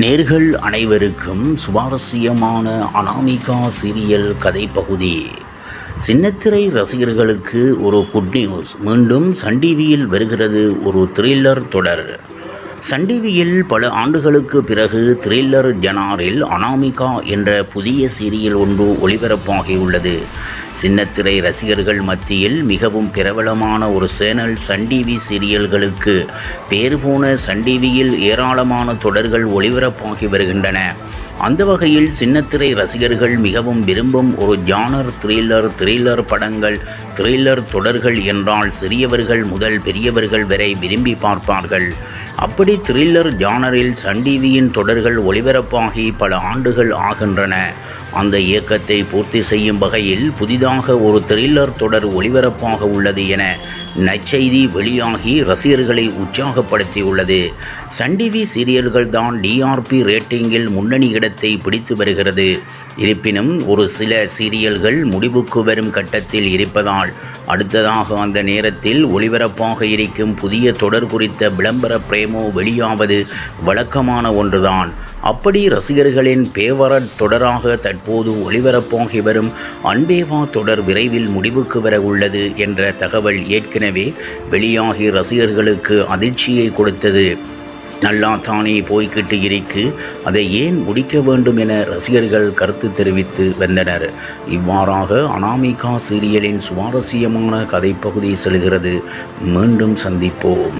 நேர்கள் அனைவருக்கும் சுவாரஸ்யமான அனாமிகா சீரியல் கதை பகுதி சின்னத்திரை ரசிகர்களுக்கு ஒரு குட் நியூஸ். மீண்டும் சன் டிவியில் வருகிறது ஒரு த்ரில்லர் தொடர். சன் டிவியில் பல ஆண்டுகளுக்கு பிறகு த்ரில்லர் ஜனாரில் அனாமிகா என்ற புதிய சீரியல் ஒன்று ஒளிபரப்பாகியுள்ளது. சின்னத்திரை ரசிகர்கள் மத்தியில் மிகவும் பிரபலமான ஒரு சேனல் சன் டிவி சீரியல்களுக்கு பேர் போன சன் டிவியில் ஏராளமான தொடர்கள் ஒளிபரப்பாகி வருகின்றன. அந்த வகையில் சின்னத்திரை ரசிகர்கள் மிகவும் விரும்பும் ஒரு ஜானர் த்ரில்லர் த்ரில்லர் படங்கள் த்ரில்லர் தொடர்கள் என்றால் சிறியவர்கள் முதல் பெரியவர்கள் வரை விரும்பி பார்ப்பார்கள். அப்படி த்ரில்லர் ஜானரில் சன் டிவியின் தொடர்கள் ஒளிபரப்பாகி பல ஆண்டுகள் ஆகின்றன. அந்த இயக்கத்தை பூர்த்தி செய்யும் வகையில் புதிதாக ஒரு த்ரில்லர் தொடர் ஒளிபரப்பாக உள்ளது என நற்செய்தி வெளியாகி ரசிகர்களை உற்சாகப்படுத்தியுள்ளது. சன் டிவி சீரியல்கள் தான் டிஆர்பி ரேட்டிங்கில் முன்னணி இடத்தை பிடித்து வருகிறது. இருப்பினும் ஒரு சில சீரியல்கள் முடிவுக்கு வரும் கட்டத்தில் இருப்பதால் அடுத்ததாக அந்த நேரத்தில் ஒளிபரப்பாக இருக்கும் புதிய தொடர் குறித்த விளம்பர பிரேமோ வெளியாவது வழக்கமான ஒன்றுதான். அப்படி ரசிகர்களின் பேவரட் தொடராக தற்போது ஒளிபரப்பாகி வரும் அன்பேவா தொடர் விரைவில் முடிவுக்கு வர உள்ளது என்ற தகவல் ஏற்கனவே வெளியாகி ரசிகர்களுக்கு அதிர்ச்சியை கொடுத்தது. நல்லா தானே போய்கிட்டு இருக்கு. அதை ஏன் முடிக்க வேண்டும் என ரசிகர்கள் கருத்து தெரிவித்து வந்தனர். இவ்வாறாக அனாமிகா சீரியலின் சுவாரஸ்யமான கதைப்பகுதி செல்கிறது. மீண்டும் சந்திப்போம்.